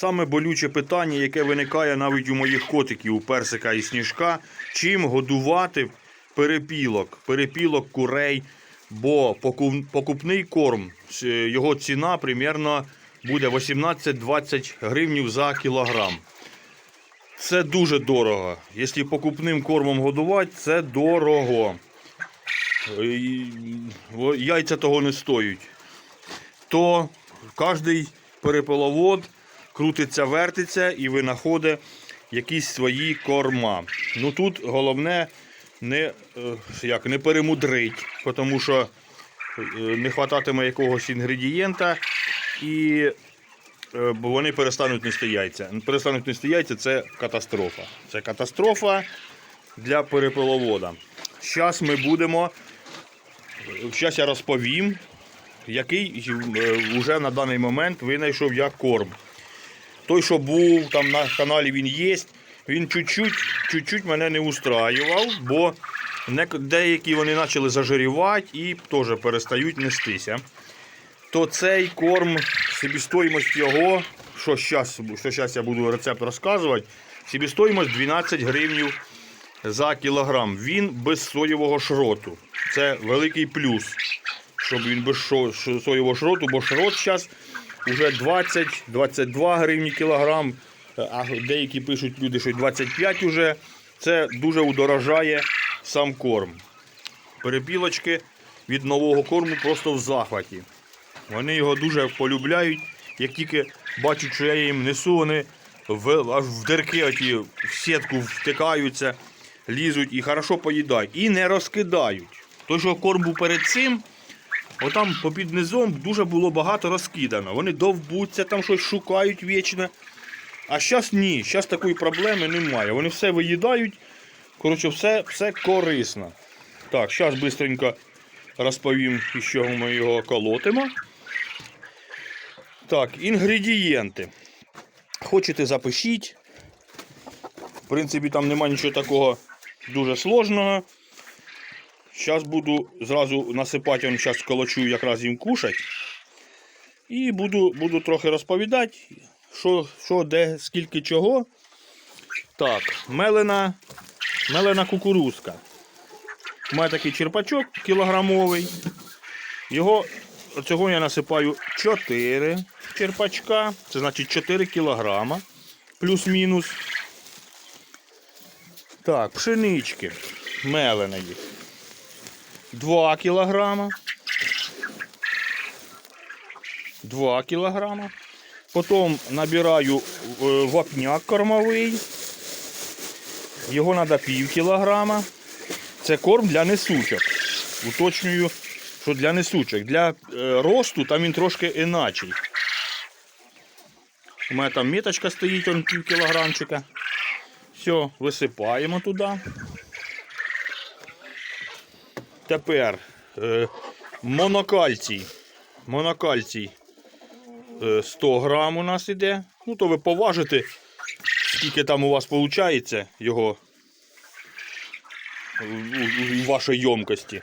Саме болюче питання, яке виникає навіть у моїх котиків, у персика і сніжка, чим годувати перепілок, перепілок курей, бо покупний корм, його ціна примерно буде 18-20 гривнів за кілограм. Це дуже дорого. Якщо покупним кормом годувати, це дорого. Яйця того не стоять. То кожний перепиловод крутиться, вертиться і винаходить якісь свої корма. Ну тут головне не, е, як, не перемудрить, тому що е, не хвататиме якогось інгредієнта і е, вони перестануть нести яйця. Перестануть нести яйця це катастрофа. Це катастрофа для перепиловода. Зараз ми будемо. Зараз я розповім, який вже на даний момент винайшов я корм. Той, що був там на каналі, він є. Він чуть-чуть, чуть-чуть мене не устраював, бо деякі вони почали зажирівати і теж перестають нестися. То цей корм, собівартість його, що зараз що щас я буду рецепт розказувати, собівартість 12 гривнів за кілограм. Він без соєвого шроту. Це великий плюс, щоб він без соєвого шроту, бо шрот зараз вже 20-22 гривні кілограм, а деякі пишуть люди, що 25 вже. Це дуже удорожає сам корм. Перепілочки від нового корму просто в захваті. Вони його дуже полюбляють. Як тільки бачать, що я їм несу, вони в, аж в дирки оті, в сітку втикаються, лізуть і хорошо поїдають. І не розкидають. Той, що корм був перед цим, отам попід низом дуже було багато розкидано. Вони довбуться, там щось шукають вічно. А зараз ні, зараз такої проблеми немає. Вони все виїдають. Коротше, все, все корисно. Так, зараз швидко розповім, із чого ми його колотимо. Так, інгредієнти. Хочете запишіть. В принципі, там нема нічого такого дуже сложного. Зараз буду зразу насипати, он зараз колочу якраз їм кушать. І буду, буду трохи розповідати, що, що, де, скільки чого. Так, мелена, мелена кукурузка. У мене такий черпачок кілограмовий. Його цього я насипаю 4 черпачка. Це значить 4 кілограма. Плюс-мінус. Так, пшенички меленої. 2 кілограма. 2 кілограма. Потім набираю е, вапняк кормовий. Його треба пів кілограма. Це корм для несучок. Уточнюю, що для несучок. Для е, росту там він трошки іначий. У мене там міточка стоїть, он пів кілограмчика. Все, висипаємо туди. Тепер е, монокальцій. Монокальцій е, 100 грам у нас іде. Ну, то ви поважите, скільки там у вас виходить його у, вашій ємкості.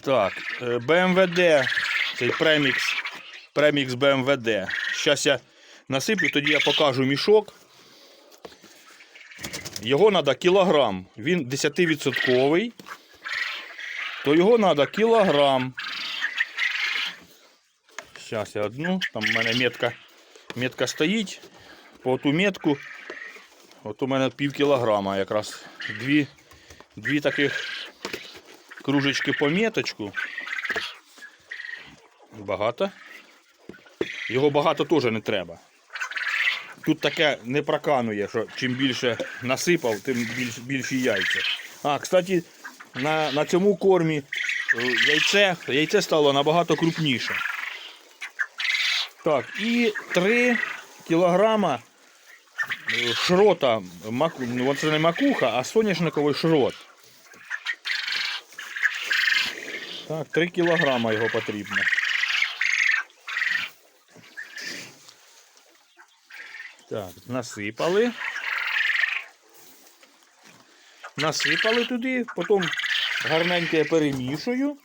Так, е, БМВД, цей премікс, премікс БМВД. Зараз я насиплю, тоді я покажу мішок. Його треба кілограм. Він 10%. То його треба кілограм. Зараз я одну. Там у мене метка, метка стоїть. По ту метку. От у мене пів кілограма якраз. Дві, дві таких кружечки по меточку. Багато. Його багато теж не треба. Тут таке не проканує, що чим більше насипав, тим більш, більші яйця. А, кстати, на, на цьому кормі е, яйце, яйце стало набагато крупніше. Так, і 3 кілограма е, шрота, маку, ну, це не макуха, а соняшниковий шрот. Так, 3 кілограма його потрібно. Так, насипали. Насипали туди, потім гарненько я перемішую.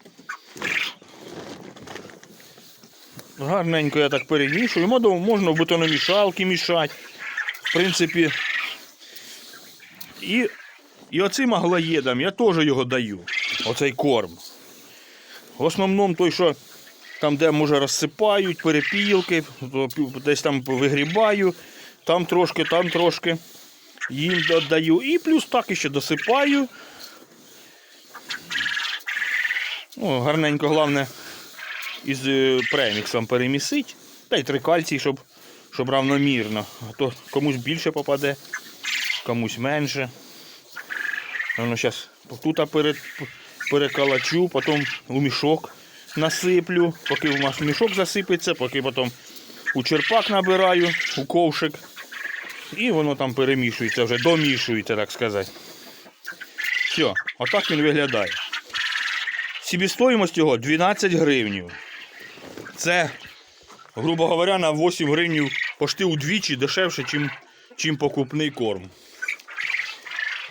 Гарненько я так перемішую. Можна, в бетономішалки мішати. В принципі. І, і оцим аглоєдам я теж його даю. Оцей корм. В основному той, що там, де може розсипають, перепілки, десь там вигрібаю, там трошки, там трошки їм додаю. І плюс так іще досипаю. О, гарненько, головне, із е, преміксом перемісить. Та й трикальцій, щоб, щоб равномірно. А то комусь більше попаде, комусь менше. Воно зараз тут перед, перекалачу, потім у мішок насиплю, поки в наш мішок засипеться, поки потім у черпак набираю, у ковшик. І воно там перемішується, вже домішується, так сказати. Все, отак він виглядає. Себестоїмость його 12 гривнів. Це, грубо говоря, на 8 гривнів почти удвічі дешевше, чим, чим покупний корм.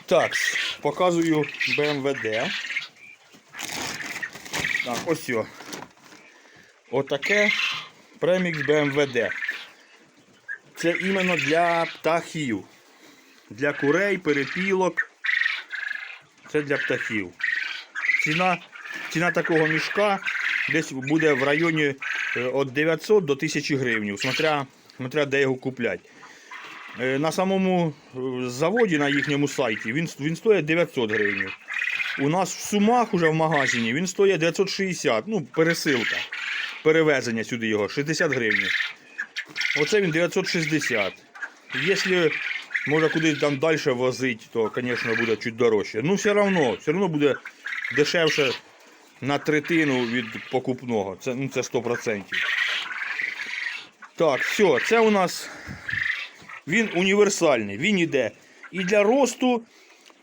Так, показую БМВД. Так, ось. Отаке премікс БМВД. Це іменно для птахів. Для курей, перепілок. Це для птахів. Ціна, ціна такого мішка десь буде в районі е, від 900 до 1000 гривень, смотря, смотря де його куплять. Е, На самому е, заводі, на їхньому сайті, він, він стоїть 900 гривень. У нас в Сумах уже в магазині він стоїть 960, ну, пересилка. Перевезення сюди його 60 гривень. Оце він 960. Якщо може кудись там далі возити, то, звісно, буде чуть дорожче. Ну, все одно, все одно буде дешевше на третину від покупного. Це, ну, це 100%. Так, все, це у нас він універсальний. Він іде і для росту,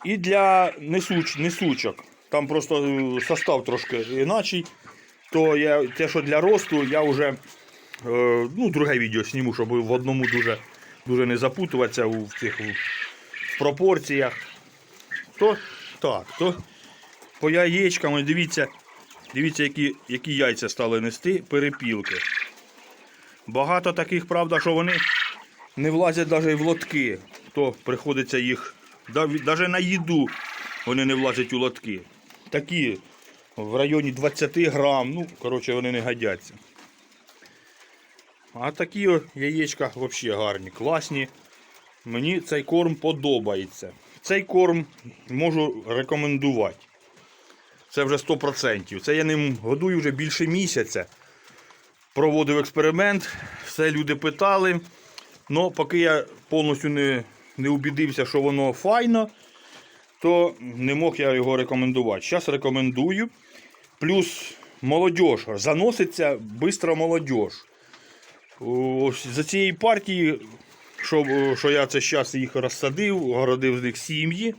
і для несуч, несучок. Там просто е, состав трошки іначий. То я, те, що для росту, я вже ну, друге відео зніму, щоб в одному дуже, дуже не запутуватися у в цих в пропорціях. То так, то по яєчкам, дивіться, дивіться, які, які яйця стали нести, перепілки. Багато таких, правда, що вони не влазять навіть в лотки. То приходиться їх, навіть на їду вони не влазять у лотки. Такі в районі 20 грам, ну, коротше, вони не годяться. А такі яєчка взагалі гарні, класні. Мені цей корм подобається. Цей корм можу рекомендувати. Це вже 100%. Це я ним годую вже більше місяця. Проводив експеримент, все люди питали. Ну, поки я повністю не, не убідився, що воно файно, то не мог я його рекомендувати. Зараз рекомендую. Плюс молодь, заноситься швидко молодь. За цієї партії, що, що я це зараз їх розсадив, городив з них сім'ї.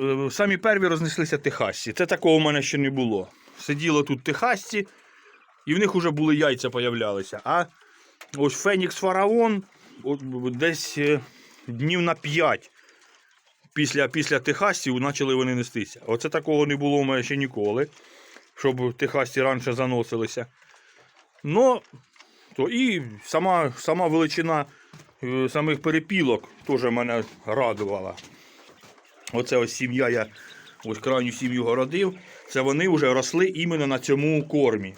е, Самі перві рознеслися техасці. Це такого в мене ще не було. Сиділо тут техасці, і в них вже були яйця появлялися. А ось Фенікс Фараон десь е, днів на 5 після, після техасців почали вони нестися. Оце такого не було в мене ще ніколи, щоб техасці раніше заносилися. Ну, то і сама, сама величина е, самих перепілок теж мене радувала. Оце ось сім'я, я ось крайню сім'ю городив. Це вони вже росли іменно на цьому кормі.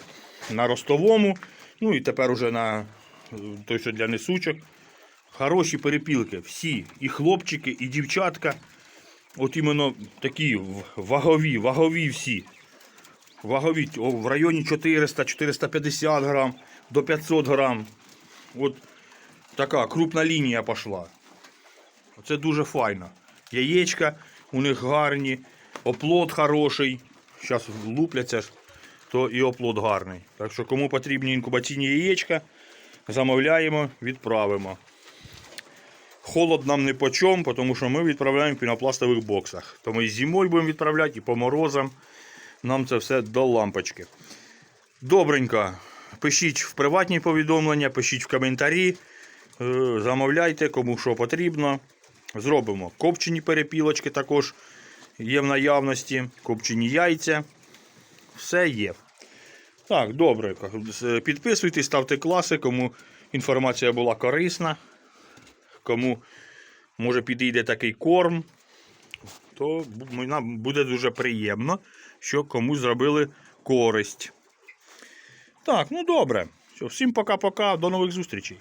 На ростовому, ну і тепер уже на е, той, що для несучок. Хороші перепілки, всі. І хлопчики, і дівчатка. От іменно такі вагові, вагові всі. Вагові в районі 400-450 грам до 500 грам. От така крупна лінія пішла. Це дуже файно. Яєчка у них гарні, оплот хороший. Зараз лупляться, то і оплот гарний. Так що кому потрібні інкубаційні яєчка, замовляємо, відправимо. Холод нам не по чому, тому що ми відправляємо в пінопластових боксах. Тому і зимою будемо відправляти, і по морозам. Нам це все до лампочки. Добренько. Пишіть в приватні повідомлення, пишіть в коментарі. Е, Замовляйте, кому що потрібно. Зробимо. Копчені перепілочки також є в наявності, копчені яйця. Все є. Так, добре. Підписуйтесь, ставте класи, кому інформація була корисна, кому може підійде такий корм, то нам буде дуже приємно, що комусь зробили користь. Так, ну добре. Всім пока-пока, до нових зустрічей.